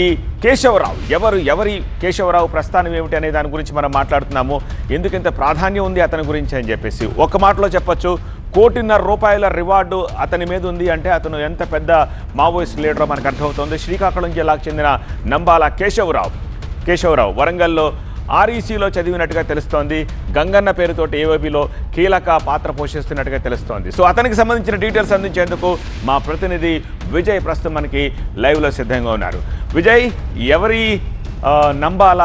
ఈ కేశవరావు ఎవరు ఎవరి కేశవరావు ప్రస్థానం ఏమిటి అనే దాని గురించి మనం మాట్లాడుతున్నాము. ఎందుకంత ప్రాధాన్యం ఉంది అతని గురించి అని చెప్పేసి. ఒక మాటలో చెప్పొచ్చు కోటిన్నర రూపాయల రివార్డు అతని మీద ఉంది అంటే అతను ఎంత పెద్ద మావోయిస్ట్ లీడరో మనకు అర్థమవుతుంది. శ్రీకాకుళం జిల్లాకు చెందిన నంబాల కేశవరావు. కేశవరావు వరంగల్లో ఆర్ఈసీలో చదివినట్టుగా తెలుస్తోంది. గంగన్న పేరుతోటి ఏవోబీలో కీలక పాత్ర పోషిస్తున్నట్టుగా తెలుస్తోంది. సో అతనికి సంబంధించిన డీటెయిల్స్ అందించేందుకు మా ప్రతినిధి విజయ్ ప్రస్తుతం మనకి లైవ్లో సిద్ధంగా ఉన్నారు. విజయ్ ఎవరి నంబాలా నంబాల?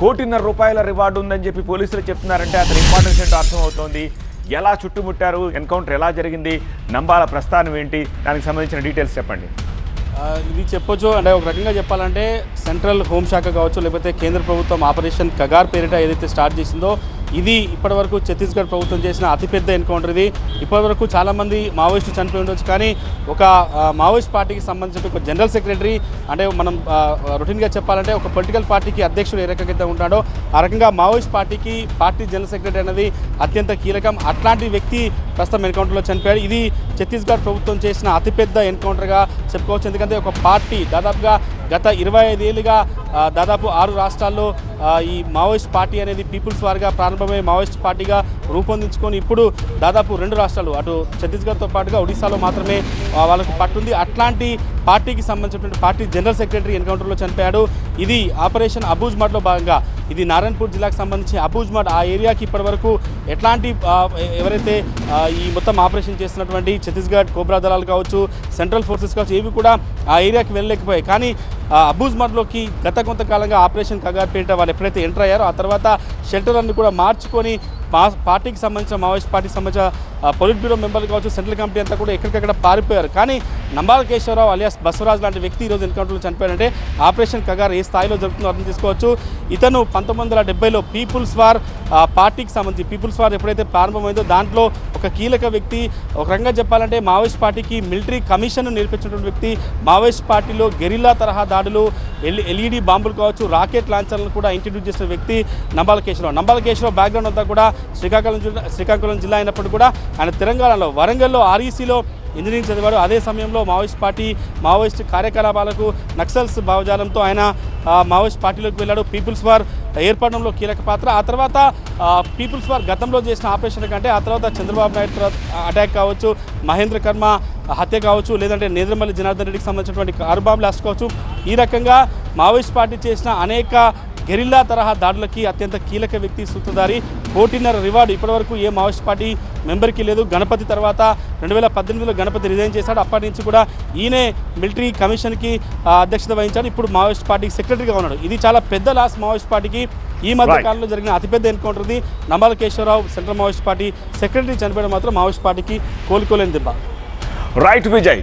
కోటిన్నర రూపాయల రివార్డు ఉందని చెప్పి పోలీసులు చెప్తున్నారంటే అతని ఇంపార్టెన్స్ ఏంటో అర్థమవుతోంది. ఎలా చుట్టుముట్టారు? ఎన్కౌంటర్ ఎలా జరిగింది? నంబాల ప్రస్థానం ఏంటి? దానికి సంబంధించిన డీటెయిల్స్ చెప్పండి. ఇది చెప్పొచ్చు. అంటే ఒక రకంగా చెప్పాలంటే సెంట్రల్ హోంశాఖ కావచ్చు లేకపోతే కేంద్ర ప్రభుత్వం ఆపరేషన్ కగార్ పేరిట ఏదైతే స్టార్ట్ చేసిందో ఇది ఇప్పటివరకు ఛత్తీస్గఢ్ ప్రభుత్వం చేసిన అతిపెద్ద ఎన్కౌంటర్ ఇది. ఇప్పటివరకు చాలామంది మావోయిస్టులు చనిపోయి ఉండొచ్చు కానీ ఒక మావోయిస్ట్ పార్టీకి సంబంధించిన ఒక జనరల్ సెక్రటరీ అంటే మనం రొటీన్గా చెప్పాలంటే ఒక పొలిటికల్ పార్టీకి అధ్యక్షుడు ఏ రకంగా ఉంటాడో ఆ రకంగా మావోయిస్ట్ పార్టీకి పార్టీ జనరల్ సెక్రటరీ అనేది అత్యంత కీలకం. అట్లాంటి వ్యక్తి ప్రస్తుతం ఎన్కౌంటర్లో చనిపోయాడు. ఇది ఛత్తీస్గఢ్ ప్రభుత్వం చేసిన అతిపెద్ద ఎన్కౌంటర్గా చెప్పుకోవచ్చు. ఎందుకంటే ఒక పార్టీ దాదాపుగా గత ఇరవై ఐదేళ్ళుగా దాదాపు ఆరు రాష్ట్రాల్లో ఈ మావోయిస్ట్ పార్టీ అనేది పీపుల్స్ వారిగా ప్రారంభమై మావోయిస్ట్ పార్టీగా రూపొందించుకొని ఇప్పుడు దాదాపు రెండు రాష్ట్రాలు అటు ఛత్తీస్గఢ్తో పాటుగా ఒడిశాలో మాత్రమే వాళ్ళకు పట్టుంది. అట్లాంటి పార్టీకి సంబంధించినటువంటి పార్టీ జనరల్ సెక్రటరీ ఎన్కౌంటర్లో చనిపోయాడు. ఇది ఆపరేషన్ అబూజ్ మడ్లో భాగంగా ఇది నారాయణపూర్ జిల్లాకు సంబంధించి అబూజ్ మడ్ ఆ ఏరియాకి ఇప్పటివరకు ఎట్లాంటి ఎవరైతే ఈ మొత్తం ఆపరేషన్ చేస్తున్నటువంటి ఛత్తీస్గఢ్ కోబ్రా దళాలు కావచ్చు సెంట్రల్ ఫోర్సెస్ కావచ్చు ఏవి కూడా ఆ ఏరియాకి వెళ్ళలేకపోయాయి. కానీ అబూజ్ మడ్లోకి గత కొంతకాలంగా ఆపరేషన్ కగార్ వాళ్ళు ఎప్పుడైతే ఎంటర్ అయ్యారో ఆ తర్వాత షెల్టర్ అన్ని కూడా మార్చుకొని పా- పార్టీకి సంబంధించిన మావోయిస్ట్ పార్టీకి సంబంధించిన పొలిట్ బ్యూరో మెంబర్లు కావచ్చు సెంట్రల్ కమిటీ అంతా కూడా ఎక్కడికక్కడ పారిపోయారు. కానీ నంబాల కేశవరావు అలియాస్ బసవరాజ్ లాంటి వ్యక్తి ఈరోజు ఎన్కౌంటర్లో చనిపోయారంటే ఆపరేషన్ కగార్ ఏ స్థాయిలో జరుగుతుందో అర్థం చేసుకోవచ్చు. ఇతను పంతొమ్మిది వందల డెబ్బైలో పీపుల్స్ వార్ పార్టీకి సంబంధించి పీపుల్స్ వార్ ఎప్పుడైతే ప్రారంభమైందో దాంట్లో ఒక కీలక వ్యక్తి ఒక రకంగా చెప్పాలంటే మావోయిస్ట్ పార్టీకి మిలిటరీ కమిషన్ నేర్పించినటువంటి వ్యక్తి మావోయిస్ట్ పార్టీలో గెరిల్లా తరహా దాడులు ఎల్ ఎల్ఈడి బాంబులు కావచ్చు రాకెట్ లాంచర్లను కూడా ఇంట్రడ్యూస్ చేసిన వ్యక్తి నంబాల కేశవరావు. నంబాల కేశవరావు బ్యాక్గ్రౌండ్ అంతా కూడా శ్రీకాకుళం జిల్లా శ్రీకాకుళం జిల్లా అయినప్పుడు కూడా ఆయన తెలంగాణలో వరంగల్లో ఆర్ఈసీలో ఇంజనీరింగ్ చదివాడు. అదే సమయంలో మావోయిస్ట్ పార్టీ మావోయిస్ట్ కార్యకలాపాలకు నక్సల్స్ భావజాలంతో ఆయన మావోయిస్ట్ పార్టీలోకి వెళ్ళాడు. పీపుల్స్ వార్ ఏర్పడడంలో కీలక పాత్ర. ఆ తర్వాత పీపుల్స్ వార్ గతంలో చేసిన ఆపరేషన్ కంటే ఆ తర్వాత చంద్రబాబు నాయుడు అటాక్ కావచ్చు మహేంద్ర కర్మ హత్య కావచ్చు లేదంటే నేద్రమల్లి జనార్దన్ రెడ్డికి సంబంధించినటువంటి కారు బాంబ్ బ్లాస్ట్ కావచ్చు. ఈ రకంగా మావోయిస్ట్ పార్టీ చేసిన అనేక గెరిల్లా తరహా దాడులకి అత్యంత కీలక వ్యక్తి సూత్రధారి. కోటిన్నర రివార్డు ఇప్పటివరకు ఏ మావోయిస్ట్ పార్టీ మెంబర్కి లేదు. గణపతి తర్వాత రెండు వేల పద్దెనిమిదిలో గణపతి రిజైన్ చేశాడు. అప్పటి నుంచి కూడా ఈయనే మిలిటరీ కమిషన్కి అధ్యక్షత వహించాడు. ఇప్పుడు మావోయిస్ట్ పార్టీకి సెక్రటరీగా ఉన్నాడు. ఇది చాలా పెద్ద లాస్ మావోయిస్ట్ పార్టీకి. ఈ మధ్య. కాలంలో జరిగిన అతిపెద్ద ఎన్కౌంటర్ ఇది Nambala Keshava Rao central Maoist party. Secretary చనిపోవడం మాత్రం మావోయిస్ట్ పార్టీకి కోలుకోలేని దెబ్బ. రైట్ విజయ్